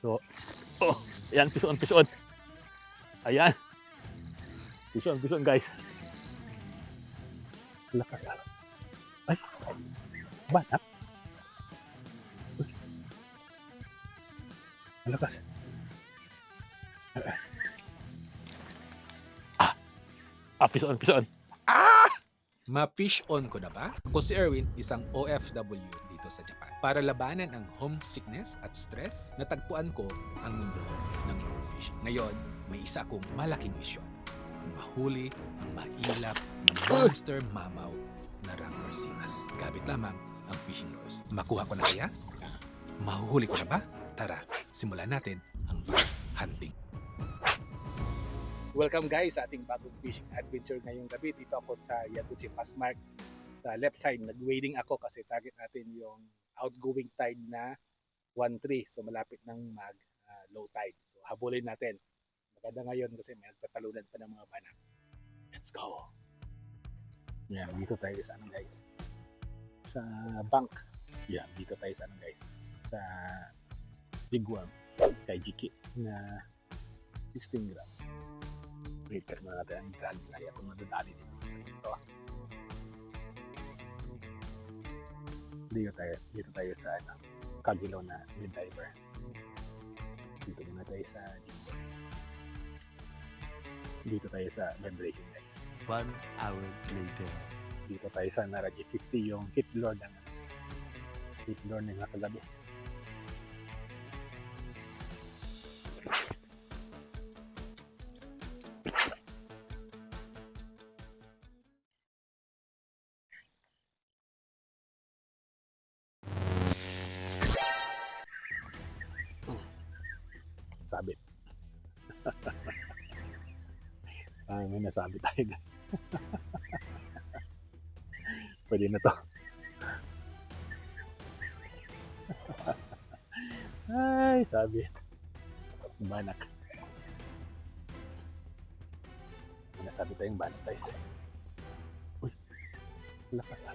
So, oh, ayan, pison, pison. Ayan. Pison, pison guys. Lakas. Ay, banak. Uy. Lakas. Ah, ah, pison, pison. Ma-fish on ko na ba? Ako si Erwin, isang OFW dito sa Japan. Para labanan ang homesickness at stress, natagpuan ko ang mundo ng lure fishing. Ngayon, may isa akong malaking misyon. Ang mahuli, ang mailap, ng monster mamaw na Rancor Simas. Gamit lamang ang fishing lures. Makuha ko na kaya? Mahuhuli ko na ba? Tara, simulan natin ang hunting. Welcome guys sa ating bagong fishing adventure ngayong gabi. Dito ako sa Yaguchi Passmark sa left side. Nag-wading ako kasi target natin yung outgoing tide na 1-3. So malapit ng mag ah, low tide. So habulin natin. Maganda ngayon kasi may nagtatalunan pa ng mga banak. Let's go! Yan, dito tayo sa ano guys. Sa bank. Yan, dito tayo sa ano guys. Sa Jigwang. Kay Jiki na 16 grams. Wait, check na natin ang drag na itong madadali dito. Dito. Dito tayo, dito tayo sa ano, Kagilo na diver. Dito muna tayo sa dito. Dito tayo sa vibration guys. One hour later. Dito tayo sa Naraji 50 yung hit lord ng hit lord ng kagabi. Nasabi tayo. guys. Pwede na to. Ay, sabi. Banak. May nasabi tayong banak guys. Uy, lakas ah.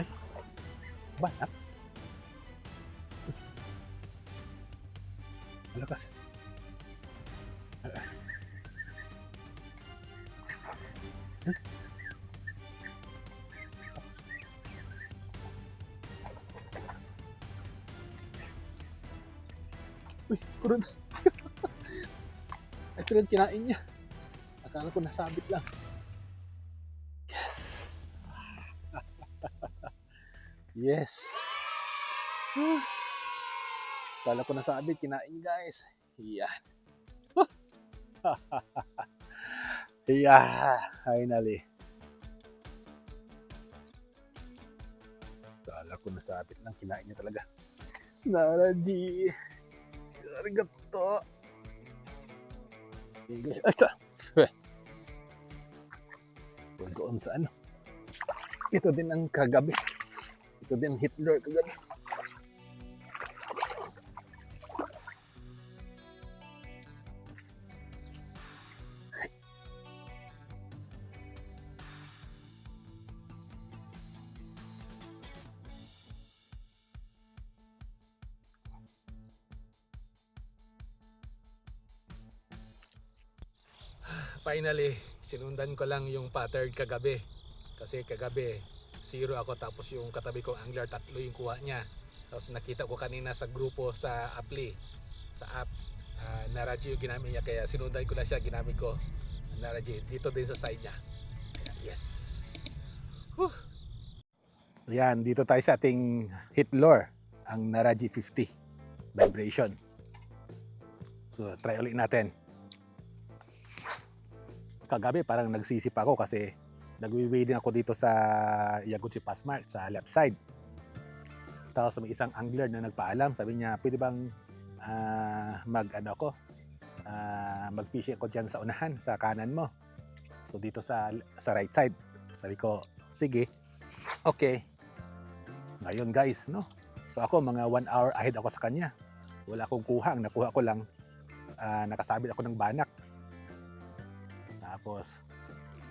Ay, banak. Uy. Malakas. Uy, kurun. Ito yung kinain niya. Akala ko nasabit lang. Yes. yes. Akala ko nasabit, kinain guys. Yan. yeah, finally. Akala ko nasabit lang, kinain niya talaga. Naraji. Arigato. Ito. Doon sa ano. Ito din ang kagabi. Ito din ang Hitler kagabi. Finally, sinundan ko lang yung pattern kagabi. Kasi kagabi, zero ako tapos yung katabi kong angler, tatlo yung kuha niya. Tapos nakita ko kanina sa grupo sa Appli, sa app, uh, Naraji yung ginamit niya. Kaya sinundan ko na siya, ginamit ko. Naraji, dito din sa side niya. Yes! Whew. Yan, dito tayo sa ating hit lure, ang Naraji 50 vibration. So, try ulit natin kagabi parang nagsisip ako kasi nagwi-wading ako dito sa Yaguchi Passmark sa left side. Tapos may isang angler na nagpaalam, sabi niya, pwede bang ah, mag ano ko, ah, mag-fishing ako diyan sa unahan, sa kanan mo. So dito sa sa right side. Sabi ko, sige. Okay. Ngayon guys, no. So ako mga one hour ahead ako sa kanya. Wala akong kuha, ang nakuha ko lang ah, nakasabit ako ng banak. Tapos,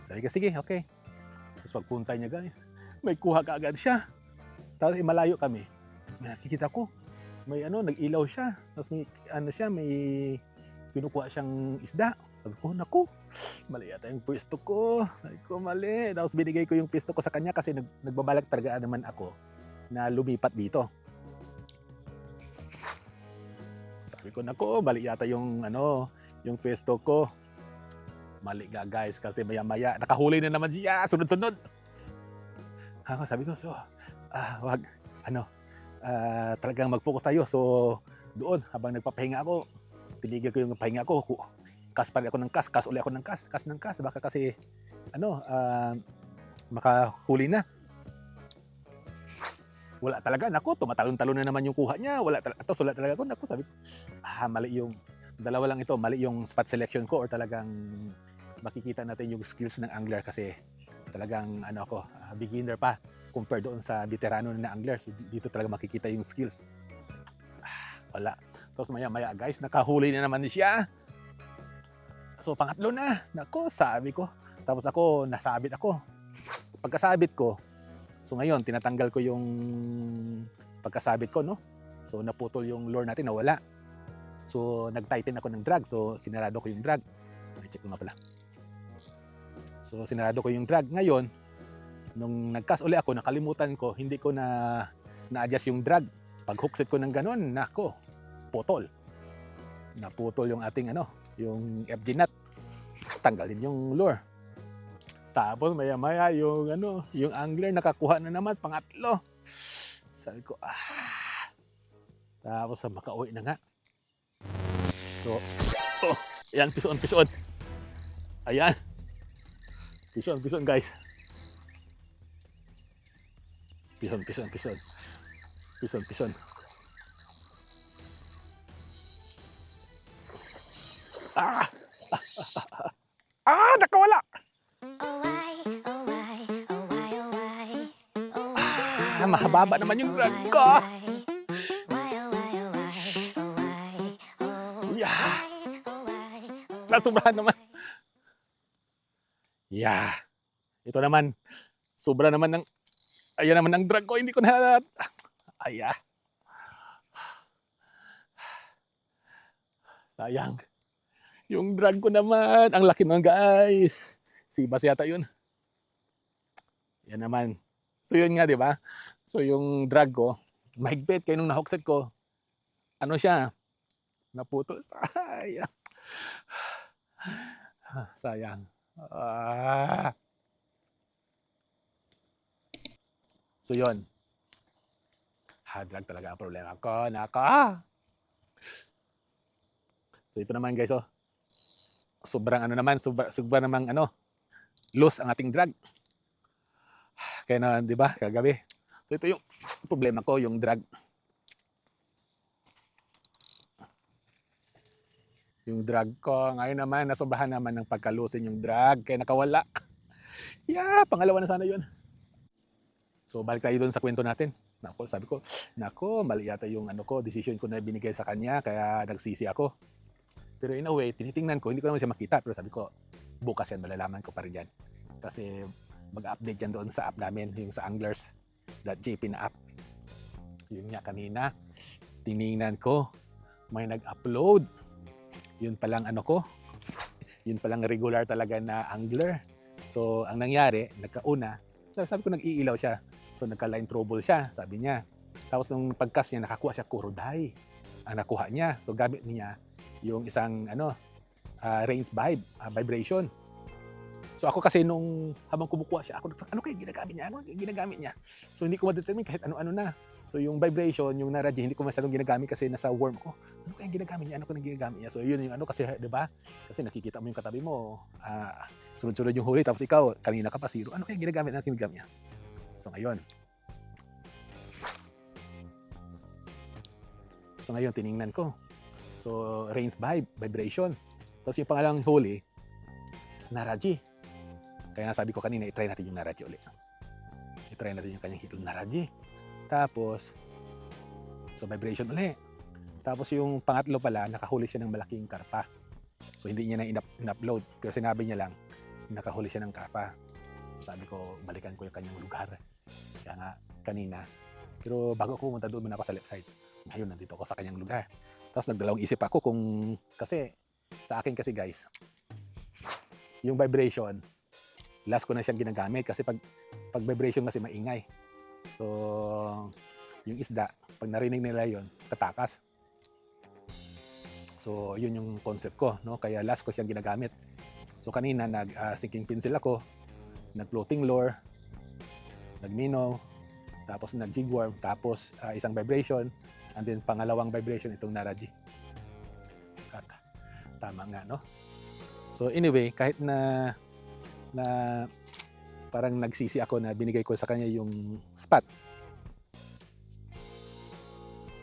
sabi ko, sige, okay. Tapos pagpunta niya guys, may kuha ka agad siya. Tapos eh, malayo kami. Nakikita ko, may ano, nag-ilaw siya. Tapos may ano siya, may kinukuha siyang isda. Sabi ko, naku, mali yata yung pwesto ko. Sabi ko, mali. Tapos binigay ko yung pwesto ko sa kanya kasi nag, nagbabalak talaga naman ako na lumipat dito. Sabi ko, naku, mali yata yung ano, yung pwesto ko. Mali nga guys kasi maya-maya nakahuli na naman siya sunod-sunod. Ako sabi ko, so, ah, wag, ano, ah, talagang mag-focus tayo. So, doon, habang nagpapahinga ako, tinigil ko yung pahinga ko. Kas pa ako ng kas, kas uli ako ng kas, kas ng kas. Baka kasi, ano, ah, makahuli na. Wala talaga, naku, tumatalon-talon na naman yung kuha niya. Wala talaga, tapos wala talaga ako, naku, sabi ko, ah, mali yung, dalawa lang ito, mali yung spot selection ko or talagang makikita natin yung skills ng angler kasi talagang ano ako, ah, beginner pa compare doon sa veterano na angler. So, dito talaga makikita yung skills. Ah, wala. Tapos maya maya guys, nakahuli na naman siya. So pangatlo na. Nako, sabi ko. Tapos ako, nasabit ako. Pagkasabit ko, so ngayon, tinatanggal ko yung pagkasabit ko, no? So naputol yung lure natin, nawala. So nag-tighten ako ng drag. So sinarado ko yung drag. I-check ko nga pala. So sinarado ko yung drag. Ngayon, nung nagkas uli ako, nakalimutan ko, hindi ko na na-adjust yung drag. Pag hookset ko ng ganun, nako, putol. Naputol yung ating ano, yung FG nut. Tanggalin yung lure. Tapos maya maya yung ano, yung angler nakakuha na naman pangatlo. Sabi ko, ah. Tapos sa makauwi na nga. So, oh, ayan, pison, pison. Ayan. Pison, pison guys. Pison, pison, pison. Pison, pison. Ah! ah, nakawala! Ah, mahababa naman yung drag ko. Yeah. Nasubrahan naman. Yeah. Ito naman, sobra naman ng, ayan naman ang drag ko, hindi ko na, ay ah. Sayang. Yung drag ko naman, ang laki naman guys. Sibas yata yun. Yan naman. So yun nga, di ba? So yung drag ko, mahigpit kayo nung nahookset ko. Ano siya? Naputol. Sayang. Sayang. Ah. So yun. Ha, drag talaga ang problema ko. Naka. So ito naman guys, oh. Sobrang ano naman, sobra, sobra namang ano, loose ang ating drag. Kaya na, di ba, kagabi. So ito yung problema ko, yung drag. Yung drag ko, ngayon naman, nasobrahan naman ng pagkalusin yung drag, kaya nakawala. Yeah, pangalawa na sana yun. So balik tayo doon sa kwento natin. Nako, sabi ko, nako, mali yata yung ano ko, decision ko na binigay sa kanya, kaya nagsisi ako. Pero in a way, tinitingnan ko, hindi ko naman siya makita, pero sabi ko, bukas yan, malalaman ko pa rin yan. Kasi mag-update yan doon sa app namin, yung sa anglers.jp na app. Yun nga kanina, tiningnan ko, may nag-upload. Yun palang ano ko, yun palang regular talaga na angler. So, ang nangyari, nagkauna, sabi, ko nag-iilaw siya. So, nagka-line trouble siya, sabi niya. Tapos nung pagkas niya, nakakuha siya kuroday. Ang nakuha niya. So, gamit niya yung isang ano, ah, range vibe, ah, vibration. So ako kasi nung habang kumukuha siya, ako ano kaya ginagamit niya? Ano kaya ginagamit niya? So hindi ko ma-determine kahit ano-ano na. So yung vibration, yung Naraji, hindi ko masyadong ginagamit kasi nasa worm ko. Ano kaya ginagamit niya? Ano kaya ginagamit niya? So yun yung ano kasi, 'di ba? Kasi nakikita mo yung katabi mo, ah, sunod-sunod yung huli tapos ikaw kanina ka pa zero. Ano kaya ginagamit? Ano kaya ginagamit niya? So ngayon. So ngayon tiningnan ko. So range vibe, vibration. Tapos yung pangalang huli, Naraji. Kaya sabi ko kanina, i-try natin yung Naraji ulit. I-try natin yung kanyang hitong Naraji. Tapos, so vibration ulit. Tapos yung pangatlo pala, nakahuli siya ng malaking karpa. So hindi niya na in- in-upload. Pero sinabi niya lang, nakahuli siya ng karpa. Sabi ko, balikan ko yung kanyang lugar. Kaya nga, kanina. Pero bago ako pumunta doon muna ako sa left side. Ngayon, nandito ako sa kanyang lugar. Tapos nagdalawang isip ako kung, kasi sa akin kasi guys, yung vibration, last ko na siyang ginagamit kasi pag, pag vibration kasi maingay. So, yung isda, pag narinig nila yon tatakas. So, yun yung concept ko, no? Kaya last ko siyang ginagamit. So, kanina nag ah, sinking pencil ako, nag floating lure, nag minnow, tapos nag jigworm, tapos ah, isang vibration, and then pangalawang vibration itong naraji. At tama nga, no? So, anyway, kahit na na parang nagsisi ako na binigay ko sa kanya yung spot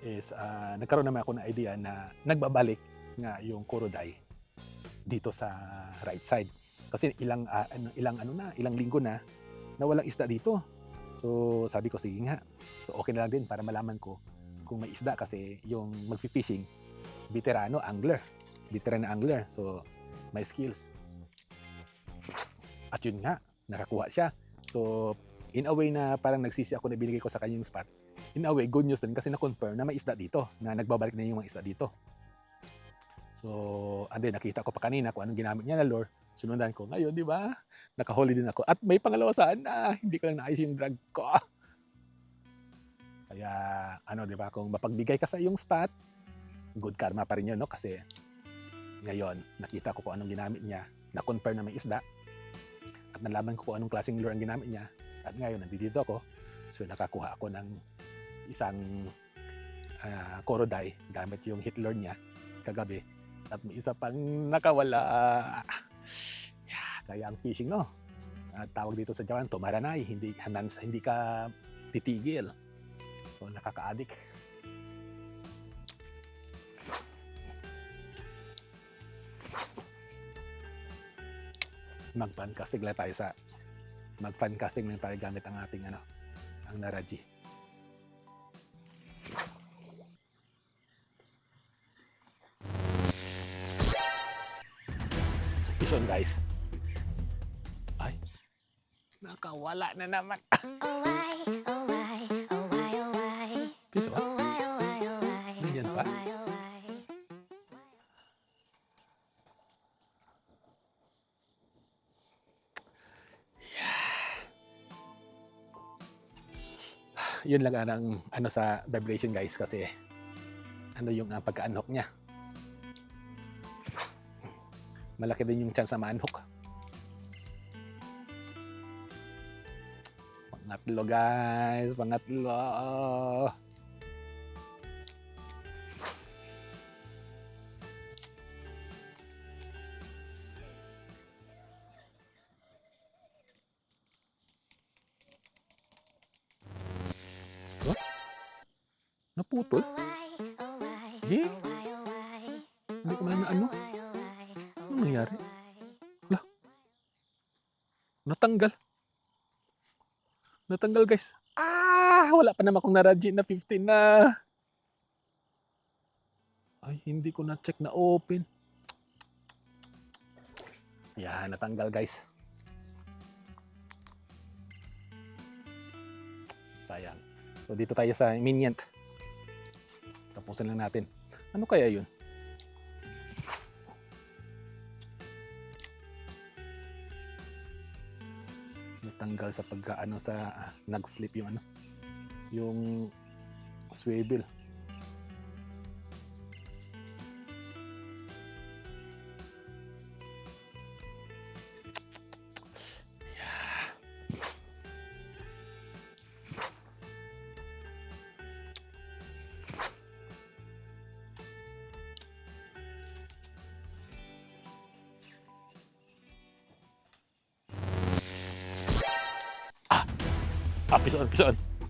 is ah, nagkaroon naman ako ng idea na nagbabalik nga yung Korodai dito sa right side. Kasi ilang ano, ilang ano na, ilang linggo na na walang isda dito. So sabi ko sige nga. So okay na lang din para malaman ko kung may isda kasi yung magfi-fishing veterano angler. Veteran angler. So may skills. At yun nga, nakakuha siya. So in a way na parang nagsisi ako na binigay ko sa kanya yung spot in a way, good news din kasi na-confirm na may isda dito, na nagbabalik na yung mga isda dito. So, and then nakita ko pa kanina kung anong ginamit niya na lure. Sunundan ko. Ngayon, di ba? Nakahuli din ako. At may pangalawa saan na hindi ko lang naayos yung drag ko. Kaya, ano, di ba? Kung mapagbigay ka sa iyong spot, good karma pa rin yun, no? Kasi, ngayon, nakita ko kung anong ginamit niya. Na-confirm na may isda. At nalaman ko kung anong klaseng lure ang ginamit niya. At ngayon, nandito ako. So, nakakuha ako ng isang uh, korodai gamit yung hit lure niya kagabi. At may isa pang nakawala. Yeah, kaya ang fishing no? At tawag dito sa Japan tumaranay hindi hanan hindi ka titigil. So nakaka-addict mag-fan casting lang tayo sa mag-fan casting lang tayo gamit ang ating ano ang Naraji Vision guys. Ay. Nakawala na naman. Oh why, oh why, oh why, oh why, Piso oh Yun lang ang ano sa vibration guys kasi ano yung uh, pagka-unhook niya. Malaki din yung chance na ma-unhook. Pangatlo guys, pangatlo. Why, oh why, Hindi ko man na ano. Ano nangyari? why. Natanggal. Natanggal guys. Ah! Wala pa naman akong naraji na 15 na. Ay, hindi ko na-check na open. Yan, natanggal guys. Sayang. So dito tayo sa Minient. Tapusin lang natin. Ano kaya yun? natanggal sa pagkaano sa ah, nag-slip yung ano yung swivel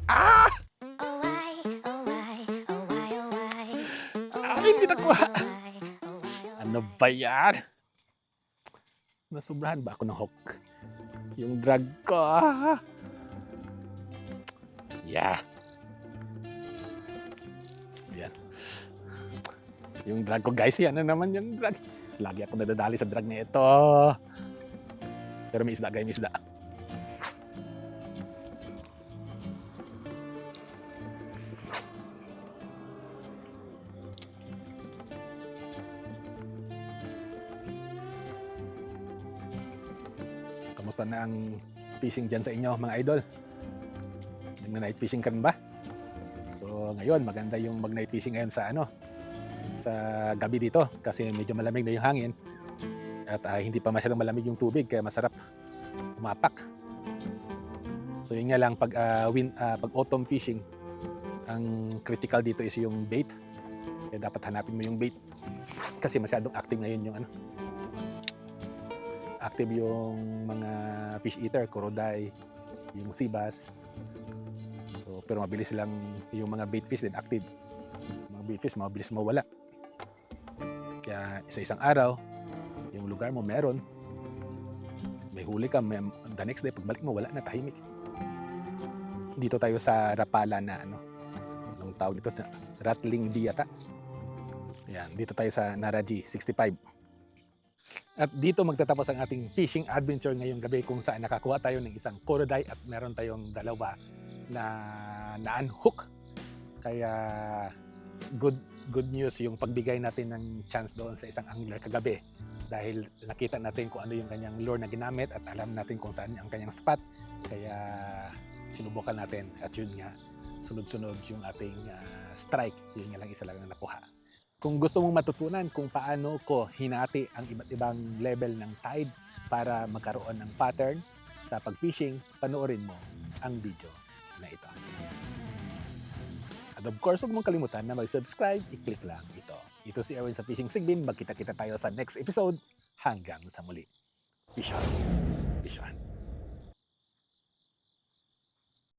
ah why, oh Ah, why, hindi nakuha. ano ba yan? Nasubrahan ba ako ng hook? Yung drag ko ah. yeah. Yan. Yung drag ko guys yan na naman yung drag. Lagi ako nadadali sa drag na ito. Pero may isda guys may isda Kamusta na ang fishing dyan sa inyo mga idol? Nag-night fishing ka ba? So ngayon maganda yung mag-night fishing ngayon sa ano sa gabi dito kasi medyo malamig na yung hangin at ah, hindi pa masyadong malamig yung tubig kaya masarap umapak. So yun nga lang pag ah, win, ah, pag autumn fishing ang critical dito is yung bait. Kaya dapat hanapin mo yung bait kasi masyadong active ngayon yung ano active yung mga fish eater, kuroday, yung sea bass. So, pero mabilis lang yung mga bait fish din active. Mga bait fish mabilis mawala. Kaya sa isang araw, yung lugar mo meron, may huli ka, may, the next day, pagbalik mo, wala na, tahimik. Dito tayo sa Rapala na ano, anong tawag nito? Rattling D yata. Yan, dito tayo sa Naraji 65. At dito magtatapos ang ating fishing adventure ngayong gabi kung saan nakakuha tayo ng isang koroday at meron tayong dalawa na na-unhook. Kaya good good news yung pagbigay natin ng chance doon sa isang angler kagabi dahil nakita natin kung ano yung kanyang lure na ginamit at alam natin kung saan ang kanyang spot. Kaya sinubukan natin at yun nga sunod-sunod yung ating ah, strike. Yun nga lang isa lang na nakuha. Kung gusto mong matutunan kung paano ko hinati ang iba't ibang level ng tide para magkaroon ng pattern sa pag-fishing, panoorin mo ang video na ito. At of course, huwag mong kalimutan na mag-subscribe, i-click lang ito. Ito si Erwin sa Fishing Sigbin. Magkita-kita tayo sa next episode. Hanggang sa muli. Fish on. Fish on.